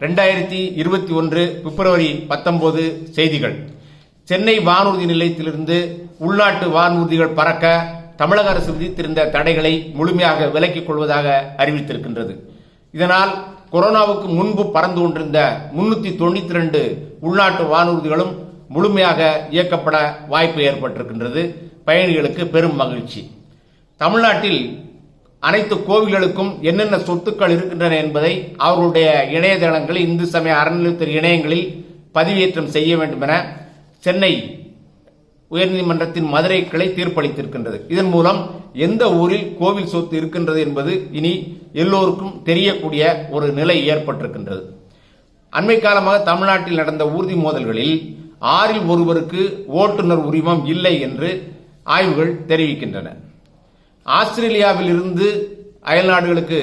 ரெண்டாயிரத்தி இருபத்தி ஒன்று பிப்ரவரி பத்தொன்பது செய்திகள். சென்னை வானூர்தி நிலையத்திலிருந்து உள்நாட்டு வானூர்திகள் பறக்க தமிழக அரசு விதித்திருந்த தடைகளை முழுமையாக விலக்கிக் கொள்வதாக அறிவித்திருக்கின்றது. இதனால் கொரோனாவுக்கு முன்பு பறந்து கொண்டிருந்த முன்னூத்தி தொண்ணூத்தி ரெண்டு உள்நாட்டு வானூர்திகளும் முழுமையாக இயக்கப்பட வாய்ப்பு ஏற்பட்டிருக்கின்றது. பயணிகளுக்கு பெரும் மகிழ்ச்சி. தமிழ்நாட்டில் அனைத்து கோவில்களுக்கும் என்னென்ன சொத்துக்கள் இருக்கின்றன என்பதை அவர்களுடைய இணையதளங்களில் இந்து சமய அறநிலையத்துறை இணையங்களில் பதிவேற்றம் செய்ய வேண்டும் என சென்னை உயர்நீதிமன்றத்தின் மதுரை கிளை தீர்ப்பளித்திருக்கின்றது. இதன் மூலம் எந்த ஊரில் கோவில் சொத்து இருக்கின்றது என்பது இனி எல்லோருக்கும் தெரியக்கூடிய ஒரு நிலை ஏற்பட்டிருக்கின்றது. அண்மை காலமாக தமிழ்நாட்டில் நடந்த ஊர்தி மோதல்களில் ஆறில் ஒருவருக்கு ஓட்டுநர் உரிமம் இல்லை என்று ஆய்வுகள் தெரிவிக்கின்றன. ஆஸ்திரேலியாவில் இருந்து அயல்நாடுகளுக்கு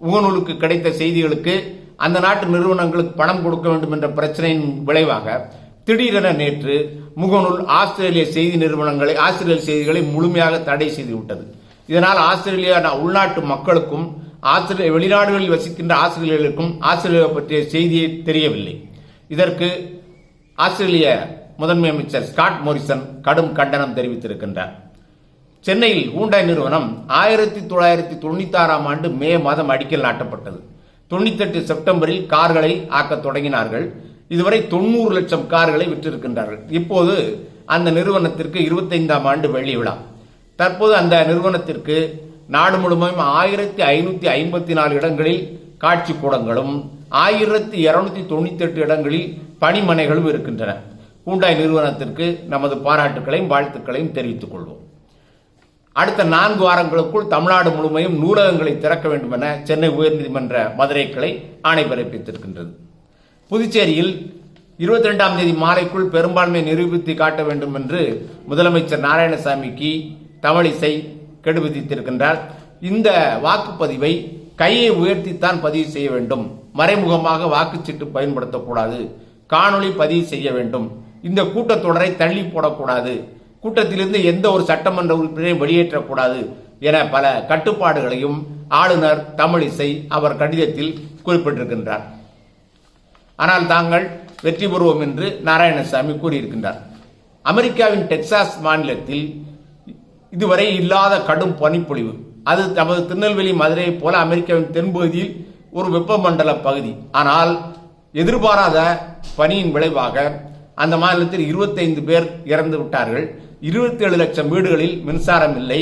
முகநூலுக்கு கிடைத்த செய்திகளுக்கு அந்த நாட்டு நிறுவனங்களுக்கு பணம் கொடுக்க வேண்டும் என்ற பிரச்சனையின் விளைவாக திடீரென நேற்று முகநூல் ஆஸ்திரேலிய செய்தி நிறுவனங்களை ஆஸ்திரேலிய செய்திகளை முழுமையாக தடை செய்துவிட்டது. இதனால் ஆஸ்திரேலியா உள்நாட்டு மக்களுக்கும் ஆஸ்திரேலிய வெளிநாடுகளில் வசிக்கின்ற ஆஸ்திரேலியர்களுக்கும் ஆஸ்திரேலியா பற்றிய செய்தியை தெரியவில்லை. இதற்கு ஆஸ்திரேலிய முதன்மை அமைச்சர் ஸ்காட் மோரிசன் கடும் கண்டனம் தெரிவித்திருக்கின்றார். சென்னையில் ஹூண்டாய் நிறுவனம் ஆயிரத்தி தொள்ளாயிரத்தி தொண்ணூத்தி ஆறாம் ஆண்டு மே மாதம் அடிக்கல் நாட்டப்பட்டது. தொண்ணூத்தெட்டு செப்டம்பரில் கார்களை ஆக்கத் தொடங்கினார்கள். இதுவரை தொண்ணூறு லட்சம் கார்களை விற்றிருக்கின்றார்கள். இப்போது அந்த நிறுவனத்திற்கு இருபத்தைந்தாம் ஆண்டு வெள்ளி விழா. தற்போது அந்த நிறுவனத்திற்கு நாடு முழுமையும் ஆயிரத்தி ஐநூத்தி ஐம்பத்தி நாலு இடங்களில் காட்சி கூடங்களும் ஆயிரத்தி இருநூத்தி தொண்ணூத்தி எட்டு இடங்களில் பணிமனைகளும் இருக்கின்றன. ஹூண்டாய் நிறுவனத்திற்கு நமது பாராட்டுக்களையும் வாழ்த்துக்களையும் தெரிவித்துக் கொள்வோம். அடுத்த நான்கு வாரங்களுக்குள் தமிழ்நாடு முழுமையும் நூலகங்களை திறக்க வேண்டும் என சென்னை உயர்நீதிமன்ற மதுரை கிளை ஆணை பிறப்பித்திருக்கின்றது. புதுச்சேரியில் இருபத்தி ரெண்டாம் தேதி மாலைக்குள் பெரும்பான்மை நிரூபித்து காட்ட வேண்டும் என்று முதலமைச்சர் நாராயணசாமிக்கு தமிழிசை கெடு விதித்திருக்கின்றார். இந்த வாக்குப்பதிவை கையை உயர்த்தித்தான் பதிவு செய்ய வேண்டும். மறைமுகமாக வாக்குச்சீட்டு பயன்படுத்தக்கூடாது. காணொளி பதிவு செய்ய வேண்டும். இந்த கூட்டத்தொடரை தள்ளி போடக்கூடாது. கூட்டத்திலிருந்து எந்த ஒரு சட்டமன்ற உறுப்பினரையும் வெளியேற்றக்கூடாது என பல கட்டுப்பாடுகளையும் ஆளுநர் தமிழிசை அவர் கடிதத்தில் குறிப்பிட்டிருக்கின்றார். ஆனால் தாங்கள் வெற்றி பெறுவோம் என்று நாராயணசாமி கூறியிருக்கின்றார். அமெரிக்காவின் டெக்சாஸ் மாநிலத்தில் இதுவரை இல்லாத கடும் பனிப்பொழிவு. அது நமது திருநெல்வேலி மதுரையை போல அமெரிக்காவின் தென்பகுதியில் ஒரு வெப்பமண்டல பகுதி. ஆனால் எதிர்பாராத பனியின் விளைவாக அந்த மாநிலத்தில் 25 பேர் இறந்து விட்டார்கள். 27 லட்சம் வீடுகளில் மின்சாரம் இல்லை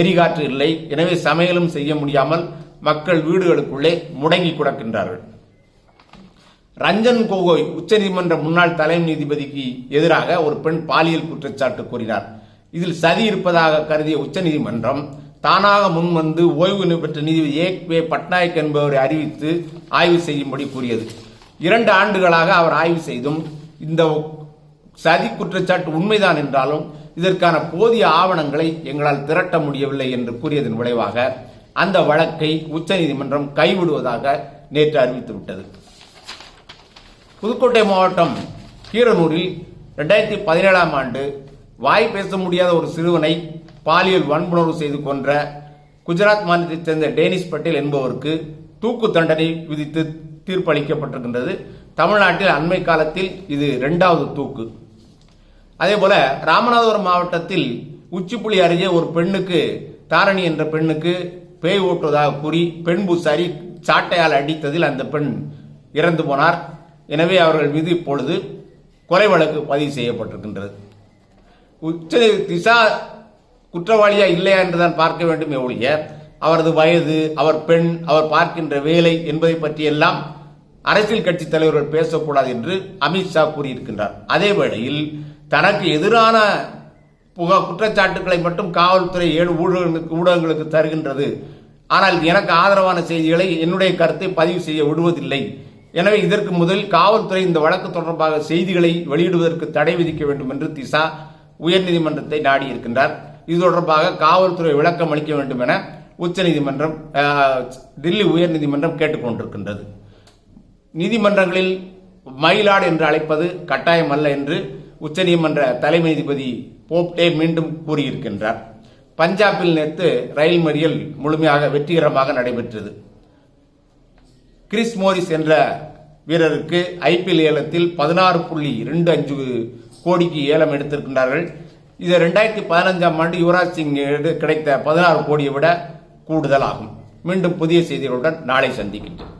எரிகாற்று இல்லை. எனவே சமையலும் செய்ய முடியாமல் மக்கள் வீடுகளுக்குள்ளே முடங்கி கிடக்கின்றார்கள். ரஞ்சன் கோகோய் உச்சநீதிமன்ற முன்னாள் தலைமை நீதிபதிக்கு எதிராக ஒரு பெண் பாலியல் குற்றச்சாட்டு கூறினார். இதில் சதி இருப்பதாக கருதிய உச்சநீதிமன்றம் தானாக முன்வந்து ஓய்வு பெற்ற நீதிபதி ஏ. பட்நாயக் என்பவரை அறிவித்து ஆய்வு செய்யும்படி கூறியது. இரண்டு ஆண்டுகளாக அவர் ஆய்வு செய்தும் இந்த சதி குற்றச்சாட்டு உண்மைதான் என்றாலும் இதற்கான போதிய ஆவணங்களை எங்களால் திரட்ட முடியவில்லை என்று கூறியதன் விளைவாக அந்த வழக்கை உச்சநீதிமன்றம் கைவிடுவதாக நேற்று அறிவித்துவிட்டது. புதுக்கோட்டை மாவட்டம் கீரனூரில் ரெண்டாயிரத்தி பதினேழாம் ஆண்டு வாய் பேச முடியாத ஒரு சிறுவனை பாலியல் வன்புணர்வு செய்து கொன்ற குஜராத் மாநிலத்தைச் சேர்ந்த டேனிஷ் பட்டேல் என்பவருக்கு தூக்கு தண்டனை விதித்து தீர்ப்பளிக்கப்பட்டிருக்கின்றது. தமிழ்நாட்டில் அண்மை காலத்தில் இது ரெண்டாவது தூக்கு. அதே போல ராமநாதபுரம் மாவட்டத்தில் உச்சிப்புலி அருகே ஒரு பெண்ணுக்கு தாரணி என்ற பெண்ணுக்கு பேய் ஓட்டுவதாக கூறி பெண் பூசாரி சாட்டையால் அடித்ததில் அந்த பெண் இறந்து போனார். எனவே அவர்கள் மீது இப்பொழுது கொலை வழக்கு பதிவு செய்யப்பட்டிருக்கின்றது. உச்ச திசா குற்றவாளியா இல்லையா என்றுதான் பார்க்க வேண்டுமே ஒழிய அவரது வயது அவர் பெண் அவர் பார்க்கின்ற வேலை என்பதை பற்றியெல்லாம் அரசியல் கட்சி தலைவர்கள் பேசக்கூடாது என்று அமித்ஷா கூறியிருக்கின்றார். அதே வேளையில் தனக்கு எதிரான புக குற்றச்சாட்டுகளை மட்டும் காவல்துறை ஏழு ஊடகங்களுக்கு ஊடகங்களுக்கு தருகின்றது. ஆனால் எனக்கு ஆதரவான செய்திகளை என்னுடைய கருத்தை பதிவு செய்ய விடுவதில்லை. எனவே இதற்கு முதலில் காவல்துறை இந்த வழக்கு தொடர்பாக செய்திகளை வெளியிடுவதற்கு தடை விதிக்க வேண்டும் என்று திசா உயர்நீதிமன்றத்தை நாடியிருக்கின்றார். இது தொடர்பாக காவல்துறை விளக்கம் அளிக்க வேண்டும் என உச்சநீதிமன்றம் அஹ், தில்லி உயர்நீதிமன்றம் கேட்டுக்கொண்டிருக்கின்றது. நீதிமன்றங்களில் மயிலாடு என்று அழைப்பது கட்டாயம் அல்ல என்று உச்சநீதிமன்ற தலைமை நீதிபதி போப்டே மீண்டும் கூறியிருக்கின்றார். பஞ்சாபில் நேற்று ரயில் மறியல் முழுமையாக வெற்றிகரமாக நடைபெற்றது. கிறிஸ் மோரிஸ் என்ற வீரருக்கு ஐபிஎல் ஏலத்தில் பதினாறு புள்ளி ரெண்டு அஞ்சு கோடிக்கு ஏலம் எடுத்திருக்கின்றார்கள். இது ரெண்டாயிரத்தி பதினஞ்சாம் ஆண்டு யுவராஜ் சிங் கிடைத்த பதினாறு கோடியை விட கூடுதலாகும். மீண்டும் புதிய செய்திகளுடன் நாளை சந்திக்கின்றேன்